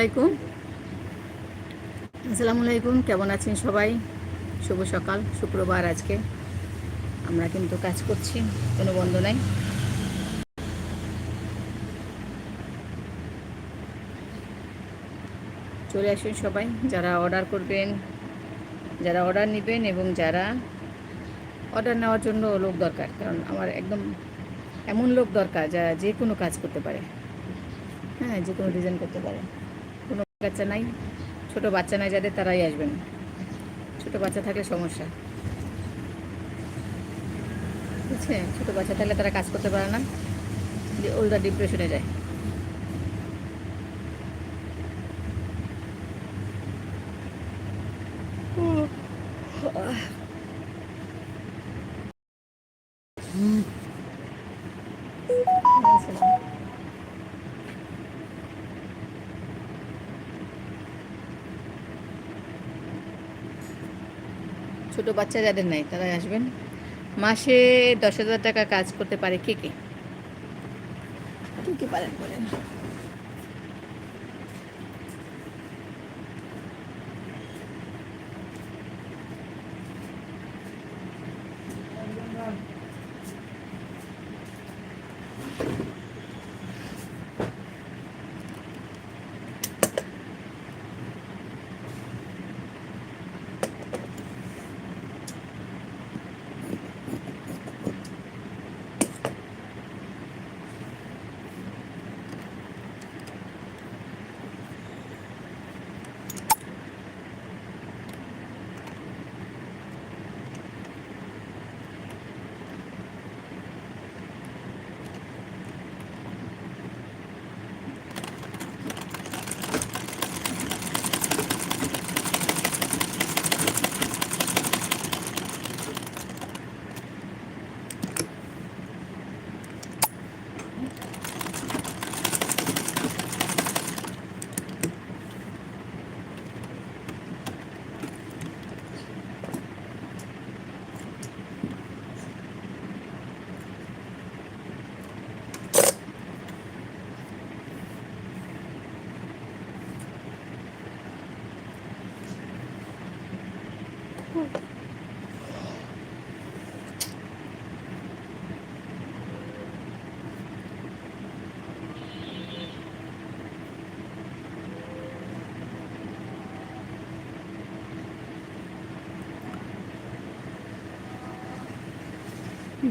আলাইকুম। আসসালামু আলাইকুম, কেমন আছেন সবাই? শুভ সকাল, শুক্রবার আজকে। আমরা কিন্তু কাজ করছি, কোনো বন্ধ নাই। চলে আসুন সবাই, যারা অর্ডার করবেন, যারা অর্ডার নেবেন এবং যারা অর্ডার নেওয়ার জন্য লোক দরকার, কারণ আমার একদম এমন লোক দরকার যারা যে কোনো কাজ করতে পারে। হ্যাঁ যে কোনো ডিজাইন করতে পারে। বাচ্চা নাই, ছোট বাচ্চা নাই যাদের তারাই আসবেন ছোট বাচ্চা থাকলে সমস্যা। বুঝছে? ছোটো বাচ্চা থাকলে তারা কাজ করতে পারে না ওলদা ডিপ্রেশনে যায়। ছোট বাচ্চা যাদের নাই তারা আসবেন। মাসে দশ হাজার টাকা কাজ করতে পারে কে কে? কে কে পারেন বলেন।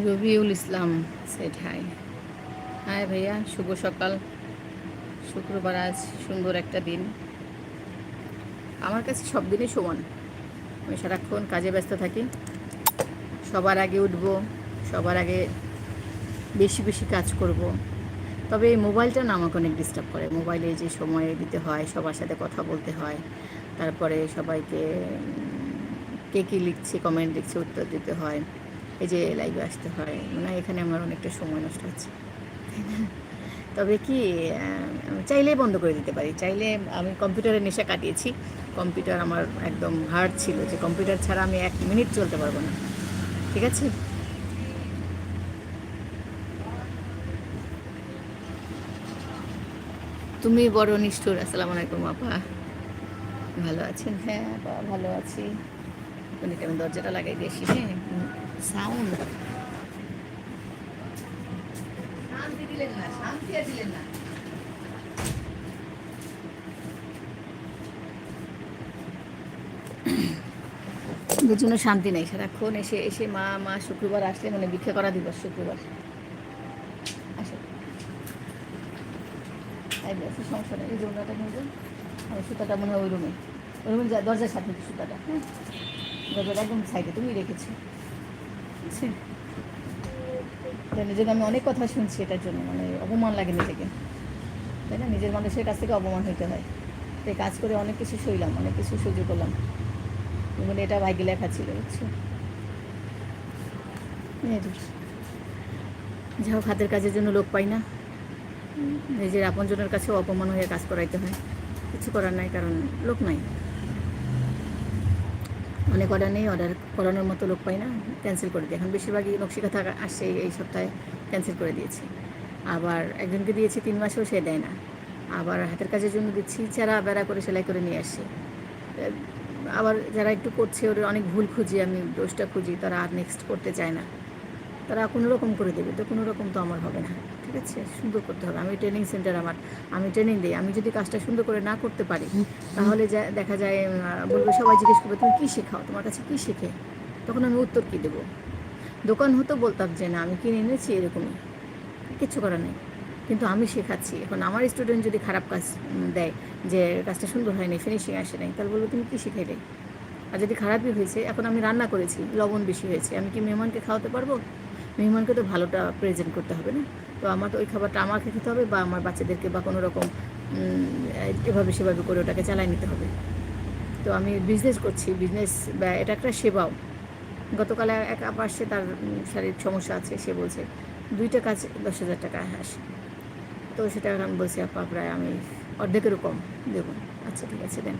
রবিউল ইসলাম সেট হাই। হাই ভাইয়া, শুভ সকাল। শুক্রবার, আজ সুন্দর একটা দিন। আমার কাছে সব দিনই সমান। আমি সারাক্ষণ কাজে ব্যস্ত থাকি। সবার আগে উঠব, সবার আগে বেশি বেশি কাজ করব। তবে এই মোবাইলটা না আমাকে অনেক ডিস্টার্ব করে। মোবাইলে যে সময় দিতে হয়, সবার সাথে কথা বলতে হয়, তারপরে সবাইকে কে কী লিখছে কমেন্ট লিখছে, উত্তর দিতে হয়। এই যে লাইভে আসতে হয় মানে এখানে আমার অনেকটা সময় নষ্ট হচ্ছে। তবে কি চাইলেই বন্ধ করে দিতে পারি। চাইলে আমি কম্পিউটারের নেশা কাটিয়েছি। কম্পিউটার আমার একদম হার্ড ছিল যে কম্পিউটার ছাড়া আমি এক মিনিট চলতে পারব না। ঠিক আছে? তুমি বড় নিষ্ঠুর, আসসালামু আলাইকুম আপা। ভালো আছেন? হ্যাঁ আপা, ভালো আছি। আমি দরজাটা লাগাই দিয়েছি হ্যাঁ সাউন্ড শান্তি দিলেন না শান্তি দিলেন না। ওদের শান্তি নেই সারাক্ষণ। এসে এসে মা মা শুক্রবার আসলে মানে ভিক্ষা করা দিবস শুক্রবার। আসো। এই যে আছে, সমস্যা নেই। এই যে ওনাটা কিন্তু আর সুতাটা মনে হয় ওই রুমে। ওই রুমে দরজার সাথে সুতাটা। হ্যাঁ দরজাটা একদম সাইডে তুমি রেখেছো। বুঝছি তাই নিজেকে আমি অনেক কথা শুনছি এটার জন্য মানে অপমান লাগে নিজেকে। তাই না? নিজের মানুষের কাছ থেকে অপমান হইতে হয়। তাই কাজ করে অনেক কিছু সইলাম, অনেক কিছু সহ্য করলাম মানে এটা ভাগ্যে লেখা ছিল, বুঝছ? যে। হোক, হাতের কাজের জন্য লোক পাই না। নিজের আপনজনের কাছেও অপমান হয়ে কাজ করাইতে হয়। কিছু করার নাই, কারণ লোক নাই। অনেক অর্ডার নেই অর্ডার করানোর মতো লোক পাই না ক্যান্সেল করে দিই। এখন বেশিরভাগই নকশিকাথা আসছে এই- এই সপ্তাহে ক্যান্সেল করে দিয়েছি। আবার একজনকে দিয়েছি, তিন মাসেও সে দেয় না। আবার হাতের কাজের জন্য দিচ্ছি, যারা বেড়া করে সেলাই করে নিয়ে আসছে আবার যারা একটু করছে ওর অনেক ভুল খুঁজি, আমি দোষটা খুঁজি, তারা আর নেক্সট করতে চায় না। তারা কোনো রকম করে দেবে, তো কোনো রকম তো আমার হবে না। ঠিক আছে? সুন্দর করতে হবে। আমি ট্রেনিং সেন্টার আমার। আমি ট্রেনিং দিই। আমি যদি কাজটা সুন্দর করে না করতে পারি, তাহলে যা দেখা যায় বলবে, সবাই জিজ্ঞেস করবে, তুমি কী শেখাও? তোমার কাছে কী শেখে? তখন আমি উত্তর কী দেবো? দোকান হতো বলতাম যে, না, আমি কিনে এনেছি এরকমই। কিচ্ছু করার নেই। কিন্তু আমি শেখাচ্ছি। এখন আমার স্টুডেন্ট যদি খারাপ কাজ দেয়, যে কাজটা সুন্দর হয়নি ফিনিশিং আসে নাই, তাহলে বলব, তুমি কী শিখাইলে? আর যদি খারাপই হয়েছে, এখন আমি রান্না করেছি, লবণ বেশি হয়েছে। আমি কি মেহমানকে খাওয়াতে পারব? মেহমানকে তো ভালোটা প্রেজেন্ট করতে হবে না? তো আমার তো ওই খাবারটা আমাকে খেতে হবে বা আমার বাচ্চাদেরকে বা কোনো রকম এভাবে সেভাবে করে ওটাকে চালিয়ে নিতে হবে। তো আমি বিজনেস করছি বিজনেস বা এটা একটা সেবাও। গতকাল এক আপা আসছে তার শারীরিক সমস্যা আছে, সে বলছে, দুইটা কাজ দশ হাজার টাকা আসে তো সেটা আমি বলছি, আপা, প্রায় আমি অর্ধেকেরও কম দেবো। আচ্ছা ঠিক আছে, দেন।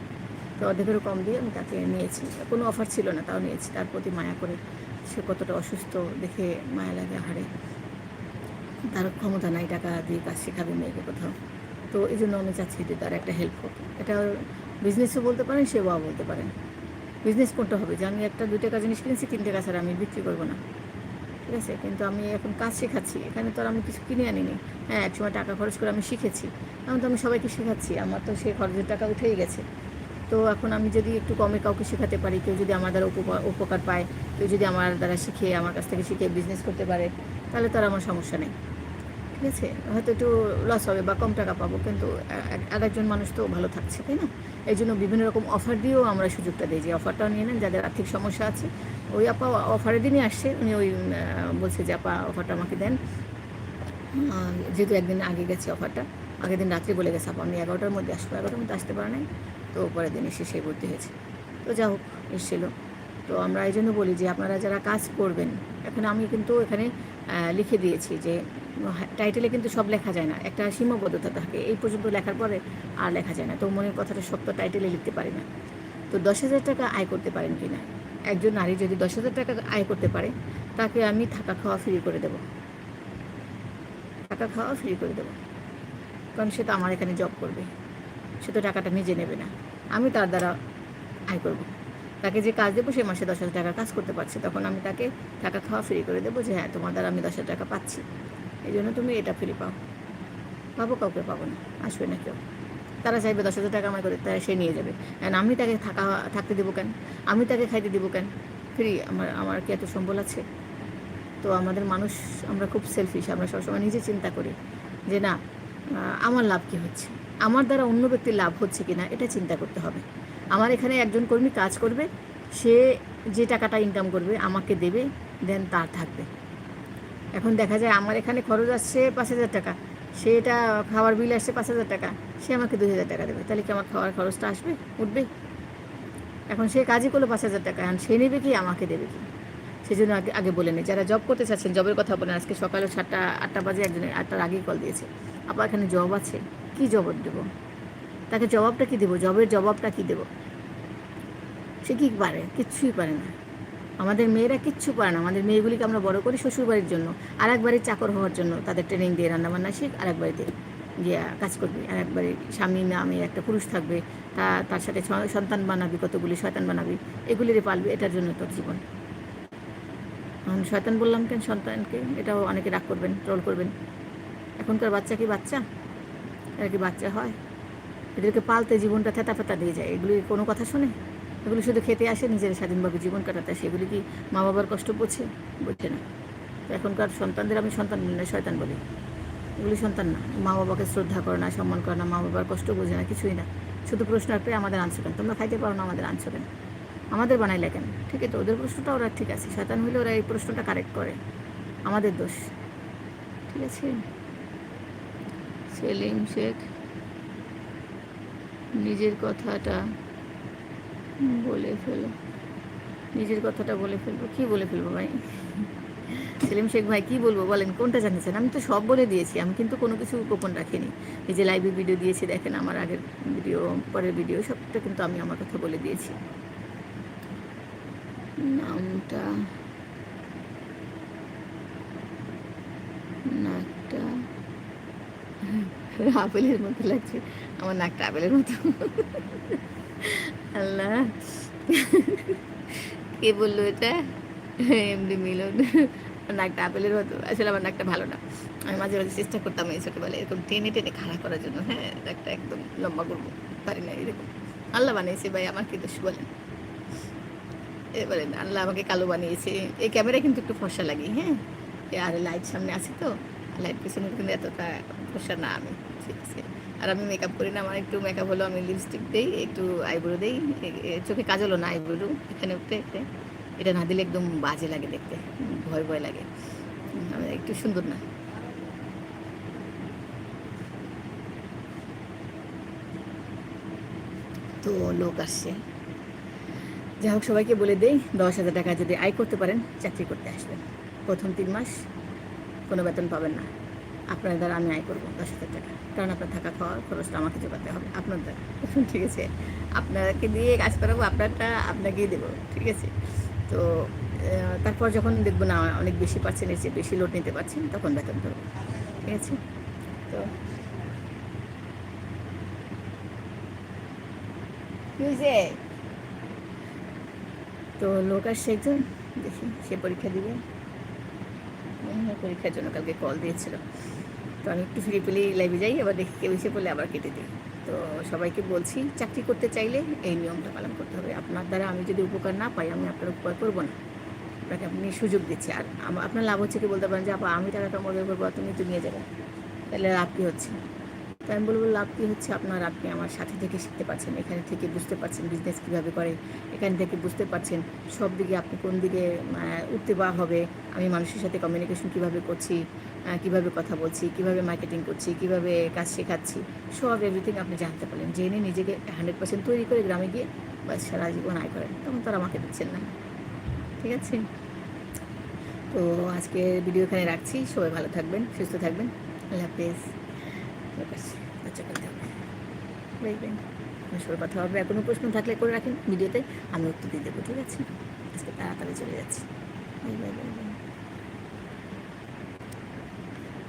তো অর্ধেকেরও কম দিয়ে আমি তাকে নিয়েছি। কোনো অফার ছিল না, তাও নিয়েছি। তার প্রতি মায়া করে সে কতটা অসুস্থ দেখে মায়া লাগে হারে তার ক্ষমতা নাই, টাকা দিয়ে কাজ শেখাবে মেয়েকে কোথাও। তো এই জন্য আমি চাচ্ছি যে তার একটা হেল্প হোক। এটা বিজনেসও বলতে পারেন সেবাও বলতে পারেন। বিজনেস কোনটা হবে? যে আমি একটা দুইটা কাজ জিনিস কিনেছি তিনটে কাজ আর আমি বিক্রি করব না। ঠিক আছে? কিন্তু আমি এখন কাজ শেখাচ্ছি। এখানে তো আর আমি কিছু কিনে আনিনি। হ্যাঁ এক সময় টাকা খরচ করে আমি শিখেছি। এখন তো আমি সবাইকে শেখাচ্ছি। আমার তো সে খরচের টাকা উঠেই গেছে। তো এখন আমি যদি একটু কমে কাউকে শেখাতে পারি, কেউ যদি আমার দ্বারা উপকার পায়, কেউ যদি আমার দ্বারা শিখে, আমার কাছ থেকে শিখে বিজনেস করতে পারে, তাহলে তার আমার সমস্যা নেই। ঠিক আছে? হয়তো একটু লস হবে বা কম টাকা পাবো, কিন্তু আর একজন মানুষ তো ভালো থাকছে, তাই না? এই জন্য বিভিন্ন রকম অফার দিয়েও আমরা সুযোগটা দিই যে অফারটাও নিয়ে নেন, যাদের আর্থিক সমস্যা আছে। ওই আপা অফারের দিনই আসছে, উনি ওই বলছে যে, আপা অফারটা আমাকে দেন। যেহেতু একদিন আগে গেছে অফারটা আগের দিন রাত্রে বলে গেছে, আপা, আমি এগারোটার মধ্যে আসব। এগারোটার মধ্যে আসতে পারে নাই। তো পরের দিন এসে সেই ভর্তি হয়েছে। তো যা হোক, এসেছিল। তো আমরা এই জন্য বলি যে, আপনারা যারা কাজ করবেন, এখন আমি কিন্তু এখানে লিখে দিয়েছি যে, টাইটেলে কিন্তু সব লেখা যায় না। একটা সীমাবদ্ধতা থাকে। এই পর্যন্ত লেখার পরে আর লেখা যায় না। তো মনের কথাটা সব তো টাইটেলে লিখতে পারি না। তো দশ হাজার টাকা আয় করতে পারেন কি না একজন নারী যদি দশ হাজার টাকা আয় করতে পারে, তাকে আমি থাকা খাওয়া ফ্রি করে দেবো। থাকা খাওয়া ফ্রি করে দেবো। কারণ সে তো আমার এখানে জব করবে। সে তো টাকাটা নিজে নেবে না। আমি তার দ্বারা আয় করব। তাকে যে কাজ দেবো, সে মাসে দশ হাজার টাকার কাজ করতে পারছে। তখন আমি তাকে টাকা খাওয়া ফ্রি করে দেবো যে হ্যাঁ তোমার দ্বারা আমি দশ হাজার টাকা পাচ্ছি। এই জন্য তুমি এটা ফ্রি পাও। পাবো কাউকে পাবো না। আসবে না কেউ। তারা চাইবে দশ হাজার টাকা আমার করে তারা সে নিয়ে যাবে। And আমি তাকে থাকা, থাকতে দেবো কেন? আমি তাকে খাইতে দেবো কেন? ফ্রি আমার আমার কি এত সম্বল আছে? তো আমাদের মানুষ, আমরা খুব সেলফিশ আমরা সবসময় নিজে চিন্তা করি যে, না আমার লাভ কী হচ্ছে? আমার দ্বারা অন্য ব্যক্তির লাভ হচ্ছে কি না এটা চিন্তা করতে হবে। আমার এখানে একজন কর্মী কাজ করবে, সে যে টাকাটা ইনকাম করবে, আমাকে দেবে দেন তার থাকবে। এখন দেখা যায় আমার এখানে খরচ আসছে পাঁচ হাজার টাকা সেটা খাওয়ার বিল আসছে পাঁচ হাজার টাকা, সে আমাকে দুই হাজার টাকা দেবে। তাহলে কি আমার খাওয়ার খরচটা আসবে? উঠবে এখন সে কাজই করল পাঁচ হাজার টাকা, এখন সে নেবে কি, আমাকে দেবে কি? সেই জন্য আগে আগে বলে নিই যারা জব করতে চাচ্ছেন জবের কথা বলেন, আজকে সকালে সাতটা, আটটা বাজে একজনের আটটার আগেই কল দিয়েছে। আবার এখানে জব আছে। কি জবাব দেবো? তাকে জবাবটা কি দেবো? জবের জবাবটা কি দেবো? সে কি পারে? কিচ্ছুই পারে না। আমাদের মেয়েরা কিচ্ছু পারে না। আমাদের মেয়েগুলিকে আমরা বড় করি শ্বশুরবাড়ির জন্য। আর এক বাড়ির চাকর হওয়ার জন্য তাদের ট্রেনিং দিয়ে রান্নাবান্না শিখ আর এক বাড়িতে গিয়ে কাজ করবি। আর এক বাড়ির স্বামী নামে একটা পুরুষ থাকবে। তা, তার সাথে সন্তান বানাবি, কতগুলি শয়তান বানাবি, এগুলিরে পালবি, এটার জন্য তোর জীবন। এখন শয়তান বললাম কেন? সন্তানকে এটাও অনেকে রাগ করবেন ট্রোল করবেন। এখনকার বাচ্চা কি বাচ্চা? এরা কি বাচ্চা হয়? এদেরকে পালতে জীবনটা থেতা ফেতা দিয়ে যায়। এগুলি কোনো কথা শোনে? এগুলি শুধু খেতে আসে, নিজের স্বাধীনভাবে জীবন কাটাতে আসে। এগুলি কি মা বাবার কষ্ট বোঝে? বোঝে না। এখনকার সন্তানদের আমি সন্তান বলি না শয়তান বলি। এগুলি সন্তান না। মা বাবাকে শ্রদ্ধা করে না, সম্মান করে না মা বাবার কষ্ট বোঝে না, কিছুই না। শুধু প্রশ্ন একটাই আমাদের আনছো কেন? তোমরা খাইতে পারো না, আমাদের আনছো কেন? আমাদের বানাইলে কেন? ঠিক আছে ওদের প্রশ্নটা ওরা ঠিক আছে। শয়তান হলে ওরা এই প্রশ্নটা কারেক্ট করে। আমাদের দোষ। ঠিক আছে? সেলিম শেখ নিজের কথাটা বলে ফেলো। নিজের কথাটা বলে ফেলব। কি বলে ফেলব ভাই? সেলিম শেখ ভাই, কি বলব বলেন, কোনটা জানিয়েছেন? আমি তো সব বলে দিয়েছি, আমি কিন্তু কোনো কিছু গোপন রাখিনি। এই যে লাইভে ভিডিও দিয়েছি, দেখেন আমার আগের ভিডিও পরের ভিডিও সবটা কিন্তু আমি আমার কথা বলে দিয়েছি। নামটা, নাকটা আপেলের মতো লাগছে। আমার নাকটা আপেলের মতো। আল্লাহ। কে বলল এটা? এমনি মিলন। নাকটা আপেলের মতো। আসলে আমার নাকটা ভালো না। আমি মাঝে মাঝে চেষ্টা করতাম এই ছোটোবেলায় এরকম টেনে টেনে খাড়া করার জন্য। হ্যাঁ নাকটা একদম লম্বা করব। পারি না এরকম। আল্লাহ বানিয়েছে ভাই, আমার কি দোষ বলেন। এবারে আল্লাহ আমাকে কালো বানিয়েছে। এই ক্যামেরা কিন্তু একটু ফসা লাগে হ্যাঁ? আর লাইট সামনে আছে তো। লাইট পিছনে কিন্তু এতটা ফর্সা না আমি। ঠিক আছে। আর আমি মেকআপ করি না, আমার একটু মেকআপ হলো, আমি লিপস্টিক দিই, একটু আইব্রো দিই চোখে কাজলও না আইব্রো এখানে উঠতে এটা না দিলে একদম বাজে লাগে দেখতে, ভয় ভয় লাগে। একটু সুন্দর না। তো লোক আসছে। যাই হোক, সবাইকে বলে দেই, দশ হাজার টাকা যদি আয় করতে পারেন, চাকরি করতে আসবেন। প্রথম তিন মাস কোনো বেতন পাবেন না। আপনার দ্বারা আমি আয় করব দশ হাজার টাকা। কারণ আপনার থাকা খাওয়ার খরচটা আমাকে জোগাতে হবে, আপনার দ্বারা। ঠিক আছে? আপনাকে দিয়ে কাজ করাবো, আপনারটা আপনাকেই দেবো, ঠিক আছে? তো তারপর যখন দেখব না, অনেক বেশি পাচ্ছেন চেয়ে বেশি লোড নিতে পারছেন তখন বেতন করব ঠিক আছে? তো? তো লোক আসছে একজন, দেখি, সে পরীক্ষা দিবে। পরীক্ষার জন্য কালকে কল দিয়েছিল। তো আমি একটু ফিরে পেলেই লাইভে যাই, আবার দেখি কেউ এসে পড়লে আবার কেটে দিই। তো সবাইকে বলছি, চাকরি করতে চাইলে এই নিয়মটা পালন করতে হবে। আপনার দ্বারা আমি যদি উপকার না পাই, আমি আপনার উপকার করব না। আপনাকে আপনি সুযোগ দিচ্ছি। আর আপনার লাভ হচ্ছে কি বলতে পারেন যে, আপা, আমি টাকাটা মনে করব তুমি তো নিয়ে যাবে। তাহলে লাভ কী হচ্ছে? তো আমি বলব লাভ কী হচ্ছে আপনার। আপনি আমার সাথে থেকে শিখতে পারছেন, এখানে থেকে বুঝতে পারছেন বিজনেস কীভাবে করে, এখান থেকে বুঝতে পারছেন সব দিকে আপনি কোন দিকে উঠতে বা হবে, আমি মানুষের সাথে কমিউনিকেশন কীভাবে করছি কীভাবে কথা বলছি, কীভাবে মার্কেটিং করছি, কীভাবে কাজ শেখাচ্ছি, সব এভরিথিং আপনি জানতে পারলেন। জেনে নিজেকে হান্ড্রেড পার্সেন্ট তৈরি করে গ্রামে গিয়ে বাস সারা জীবন আয় করেন, তখন তারা আমাকে দিচ্ছেন না। ঠিক আছে? তো আজকে ভিডিও এখানে রাখছি, সবাই ভালো থাকবেন, সুস্থ থাকবেন, আল্লাহ হাফেজ। আচ্ছা কথা হবে। দেখবেন আপনার কথা হবে। আর কোনো প্রশ্ন থাকলে করে রাখেন ভিডিওতে আমি উত্তর দিয়ে দেবো ঠিক আছে? আজকে তাড়াতাড়ি চলে যাচ্ছি। Bye bye bye